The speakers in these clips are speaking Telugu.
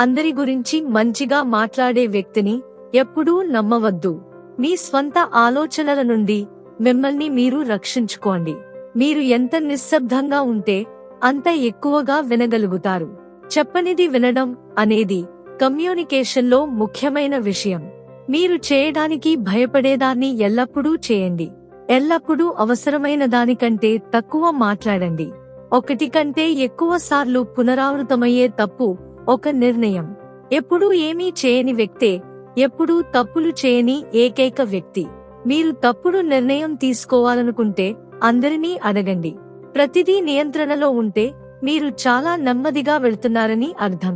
అందరి గురించి మంచిగా మాట్లాడే వ్యక్తిని ఎప్పుడూ నమ్మవద్దు. మీ స్వంత ఆలోచనల నుండి మిమ్మల్ని మీరు రక్షించుకోండి. మీరు ఎంత నిశ్శబ్దంగా ఉంటే అంత ఎక్కువగా వినగలుగుతారు. చెప్పనిది వినడం అనేది కమ్యూనికేషన్లో ముఖ్యమైన విషయం. మీరు చేయడానికి భయపడేదాన్ని ఎల్లప్పుడూ చేయండి. ఎల్లప్పుడూ అవసరమైన దానికంటే తక్కువ మాట్లాడండి. ఒకటి కంటే ఎక్కువ సార్లు పునరావృతమయ్యే తప్పు ఒక నిర్ణయం. ఎప్పుడూ ఏమీ చేయని వ్యక్తే ఎప్పుడూ తప్పులు చేయని ఏకైక వ్యక్తి. మీరు తప్పుడు నిర్ణయం తీసుకోవాలనుకుంటే అందరినీ అడగండి. ప్రతిదీ నియంత్రణలో ఉంటే మీరు చాలా నెమ్మదిగా వెళ్తున్నారని అర్థం.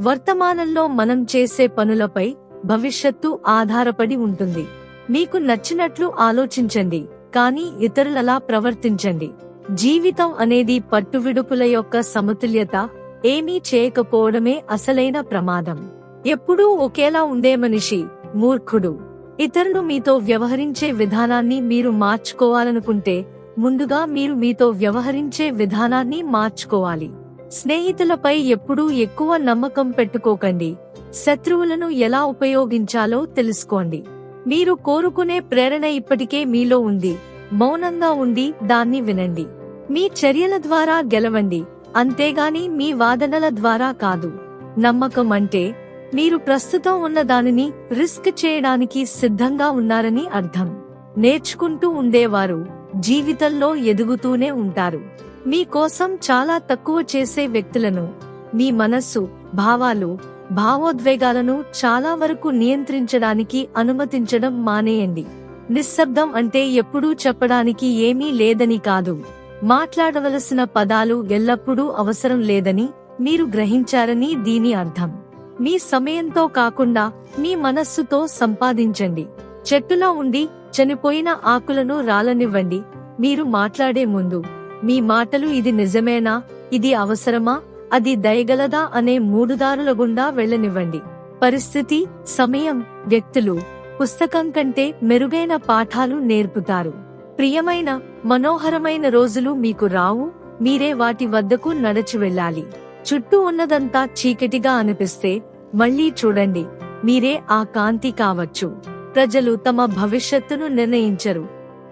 వర్తమానంలో మనం చేసే పనులపై భవిష్యత్తు ఆధారపడి ఉంటుంది. మీకు నచ్చినట్లు ఆలోచించండి కానీ ఇతరులలా ప్రవర్తించండి. జీవితం అనేది పట్టువిడుపుల యొక్క సమతుల్యత ఏమీ చేయకపోవడమే అసలైన ప్రమాదం. ఎప్పుడూ ఒకేలా ఉండే మనిషి మూర్ఖుడు. ఇతరులు మీతో వ్యవహరించే విధానాన్ని మీరు మార్చుకోవాలనుకుంటే ముందుగా మీరు మీతో వ్యవహరించే విధానాన్ని మార్చుకోవాలి. స్నేహితులపై ఎప్పుడూ ఎక్కువ నమ్మకం పెట్టుకోకండి. శత్రువులను ఎలా ఉపయోగించాలో తెలుసుకోండి. మీరు కోరుకునే ప్రేరణ ఇప్పటికే మీలో ఉంది. మౌనంగా ఉండి దాన్ని వినండి. మీ చర్యల ద్వారా గెలవండి. అంతేగాని మీ వాదనల ద్వారా కాదు. నమ్మకం అంటే మీరు ప్రస్తుతం ఉన్న దానిని రిస్క్ చేయడానికి సిద్ధంగా ఉన్నారని అర్థం. నేర్చుకుంటూ ఉండేవారు జీవితంలో ఎదుగుతూనే ఉంటారు. మీ కోసం చాలా తక్కువ చేసే వ్యక్తులను మీ మనస్సు భావాలు భావోద్వేగాలను చాలా వరకు నియంత్రించడానికి అనుమతించడం మానేయండి. నిశ్శబ్దం అంటే ఎప్పుడూ చెప్పడానికి ఏమీ లేదని కాదు. మాట్లాడవలసిన పదాలు ఎల్లప్పుడూ అవసరం లేదని మీరు గ్రహించారని దీని అర్థం. మీ సమయంతో కాకుండా మీ మనస్సుతో సంపాదించండి. చెట్టులో ఉండి చనిపోయిన ఆకులను రాలనివ్వండి. మీరు మాట్లాడే ముందు మీ మాటలు ఇది నిజమేనా ఇది అవసరమా అది దయగలదా అనే మూడుదారుల గుండా వెళ్ళనివ్వండి. పరిస్థితి సమయం వ్యక్తులు పుస్తకం కంటే మెరుగైన పాఠాలు నేర్పుతారు. ప్రియమైన మనోహరమైన రోజులు మీకు రావు మీరే వాటి వద్దకు నడచి వెళ్ళాలి. చుట్టూ ఉన్నదంతా చీకటిగా అనిపిస్తే మళ్ళీ చూడండి మీరే ఆ కాంతి కావచ్చు. ప్రజలు తమ భవిష్యత్తును నిర్ణయించరు.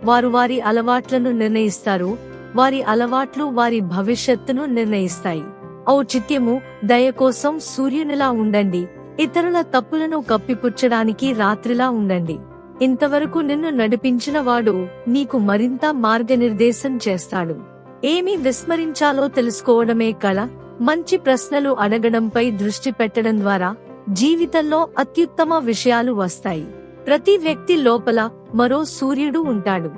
వారు వారి అలవాట్లను నిర్ణయిస్తారు వారి అలవాట్లు వారి భవిష్యత్తును నిర్ణయిస్తాయి. ఔచిత్యము దయ కోసం సూర్యునిలా ఉండండి ఇతరుల తప్పులను కప్పిపుచ్చడానికి రాత్రిలా ఉండండి. ఇంతవరకు నిన్ను నడిపించిన వాడు నీకు మరింత మార్గనిర్దేశం చేస్తాడు. ఏమి విస్మరించాలో తెలుసుకోవడమే కళ మంచి ప్రశ్నలు అడగడంపై దృష్టి పెట్టడం ద్వారా జీవితంలో అత్యుత్తమ విషయాలు వస్తాయి. ప్రతి వ్యక్తి లోపల మరో సూర్యుడు ఉంటాడు.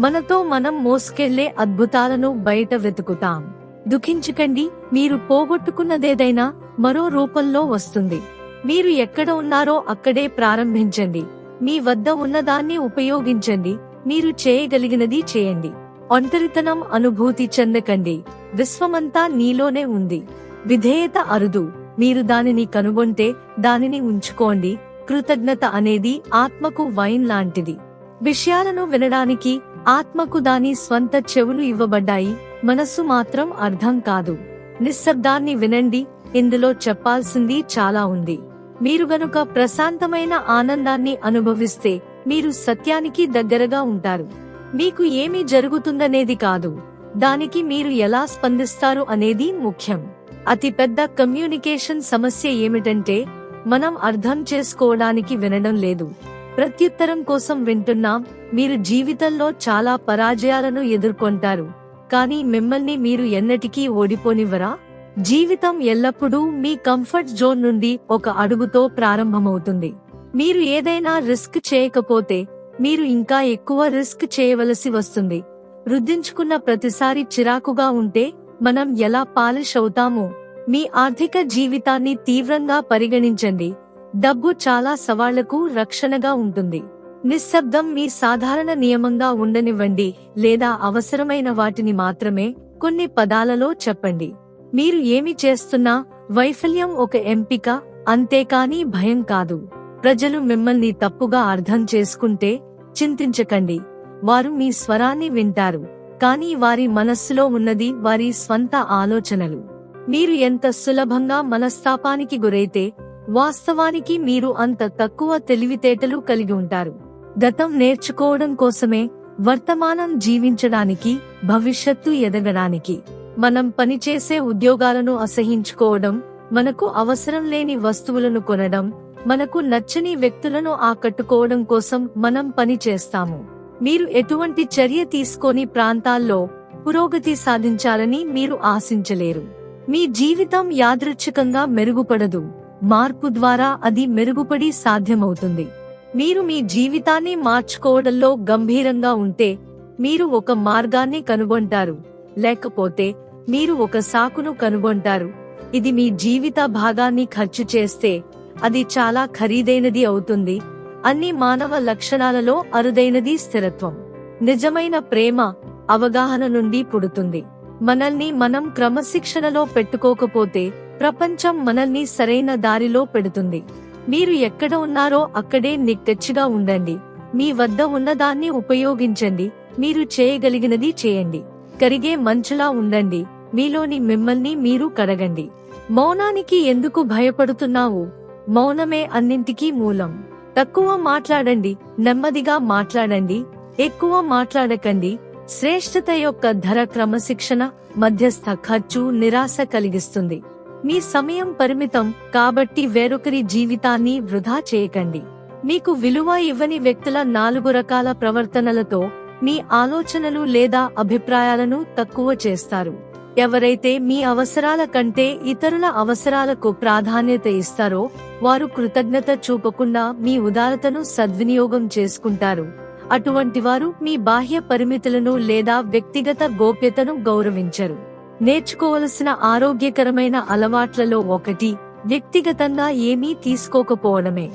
మనతో మనం మోసుకెళ్ళే అద్భుతాలను బయట వెతుకుతాం. దుఃఖించకండి మీరు పోగొట్టుకున్నదేదైనా మరో రూపంలో వస్తుంది. మీరు ఎక్కడ ఉన్నారో అక్కడే ప్రారంభించండి. మీ వద్ద ఉన్నదాన్ని ఉపయోగించండి మీరు చేయగలిగినది చేయండి. ఒంటరితనం అనుభూతి చెందకండి. విశ్వమంతా నీలోనే ఉంది. విధేయత అరుదు. మీరు దానిని కనుగొంటే దానిని ఉంచుకోండి. కృతజ్ఞత అనేది ఆత్మకు వైన్ లాంటిది. విషయాలను వినడానికి ఆత్మకు దాని స్వంత చెవులు ఇవ్వబడ్డాయి. మనస్సు మాత్రం అర్థం కాదు. నిశ్శబ్దాన్ని వినండి. ఇందులో చెప్పాల్సింది చాలా ఉంది. మీరు గనుక ప్రశాంతమైన ఆనందాన్ని అనుభవిస్తే మీరు సత్యానికి దగ్గరగా ఉంటారు. మీకు ఏమి జరుగుతుందనేది కాదు. దానికి మీరు ఎలా స్పందిస్తారు అనేది ముఖ్యం. అతి పెద్ద కమ్యూనికేషన్ సమస్య ఏమిటంటే మనం అర్థం చేసుకోవడానికి వినడం లేదు. ప్రత్యుత్తరం కోసం వింటున్నాం మీరు జీవితంలో చాలా పరాజయాలను ఎదుర్కొంటారు. కానీ మిమ్మల్ని మీరు ఎన్నటికీ ఓడిపోనివ్వరా? జీవితం ఎల్లప్పుడూ మీ కంఫర్ట్ జోన్ నుండి ఒక అడుగుతో ప్రారంభమవుతుంది. మీరు ఏదైనా రిస్క్ చేయకపోతే మీరు ఇంకా ఎక్కువ రిస్క్ చేయవలసి వస్తుంది. రుద్దించుకున్న ప్రతిసారి చిరాకుగా ఉంటే మనం ఎలా పాలిష్ అవుతామో మీ ఆర్థిక జీవితాన్ని తీవ్రంగా పరిగణించండి. డబ్బు చాలా సవాళ్ళకు రక్షణగా ఉంటుంది. నిశ్శబ్దం మీ సాధారణ నియమంగా ఉండనివ్వండి లేదా అవసరమైన వాటిని మాత్రమే కొన్ని పదాలలో చెప్పండి. మీరు ఏమి చేస్తున్నా వైఫల్యం ఒక ఎంపిక అంతేకాని భయం కాదు. ప్రజలు మిమ్మల్ని తప్పుగా అర్థం చేసుకుంటే చింతించకండి. వారు మీ స్వరాన్ని వింటారు కానీ వారి మనస్సులో ఉన్నది వారి స్వంత ఆలోచనలు. మీరు ఎంత సులభంగా మనస్తాపానికి గురైతే వాస్తవానికి మీరు అంత తక్కువ తెలివితేటలు కలిగి ఉంటారు. గతం నేర్చుకోవడం కోసమే వర్తమానం జీవించడానికి భవిష్యత్తు ఎదగడానికి. మనం పనిచేసే ఉద్యోగాలను అసహించుకోవడం మనకు అవసరం లేని వస్తువులను కొనడం మనకు నచ్చని వ్యక్తులను ఆకట్టుకోవడం కోసం మనం పని చేస్తాము. మీరు ఎటువంటి చర్య తీసుకోని ప్రాంతాల్లో పురోగతి సాధించాలని మీరు ఆశించలేరు. మీ జీవితం యాదృచ్ఛికంగా మెరుగుపడదు. మార్పు ద్వారా అది మెరుగుపడి సాధ్యమవుతుంది. మీరు మీ జీవితాన్ని మార్చుకోవడంలో గంభీరంగా ఉంటే మీరు ఒక మార్గాన్ని కనుగొంటారు. లేకపోతే మీరు ఒక సాకును కనుగొంటారు. ఇది మీ జీవిత భాగాన్ని ఖర్చు చేస్తే అది చాలా ఖరీదైనది అవుతుంది. అన్ని మానవ లక్షణాలలో అరుదైనది స్థిరత్వం. నిజమైన ప్రేమ అవగాహన నుండి పుడుతుంది. మనల్ని మనం క్రమశిక్షణలో పెట్టుకోకపోతే ప్రపంచం మనల్ని సరైన దారిలో పెడుతుంది. మీరు ఎక్కడ ఉన్నారో అక్కడే నిక్కచ్చిగా ఉండండి. మీ వద్ద ఉన్నదాన్ని ఉపయోగించండి. మీరు చేయగలిగినది చేయండి. కరిగే మంచులా ఉండండి. మీలోని మిమ్మల్ని మీరు కడగండి మౌనానికి ఎందుకు భయపడుతున్నావు? మౌనమే అన్నింటికీ మూలం. తక్కువ మాట్లాడండి నెమ్మదిగా మాట్లాడండి ఎక్కువ మాట్లాడకండి. శ్రేష్ఠత యొక్క ధర క్రమశిక్షణ మధ్యస్థ ఖర్చు నిరాశ కలిగిస్తుంది. మీ సమయం పరిమితం కాబట్టి వేరొకరి జీవితాన్ని వృధా చేయకండి. మీకు విలువ ఇవ్వని వ్యక్తుల నాలుగు రకాల ప్రవర్తనలతో మీ ఆలోచనలు లేదా అభిప్రాయాలను తక్కువ చేస్తారు. ఎవరైతే మీ అవసరాల కంటే ఇతరుల అవసరాలకు ప్రాధాన్యత ఇస్తారో వారు కృతజ్ఞత చూపకుండా మీ ఉదారతను సద్వినియోగం చేసుకుంటారు. అటువంటి వారు మీ బాహ్య పరిమితులను లేదా వ్యక్తిగత గోప్యతను గౌరవించరు. నేర్చుకోవలసిన ఆరోగ్యకరమైన అలవాట్లలో ఒకటి వ్యక్తిగతంగా ఏమీ తీసుకోకపోవడమే.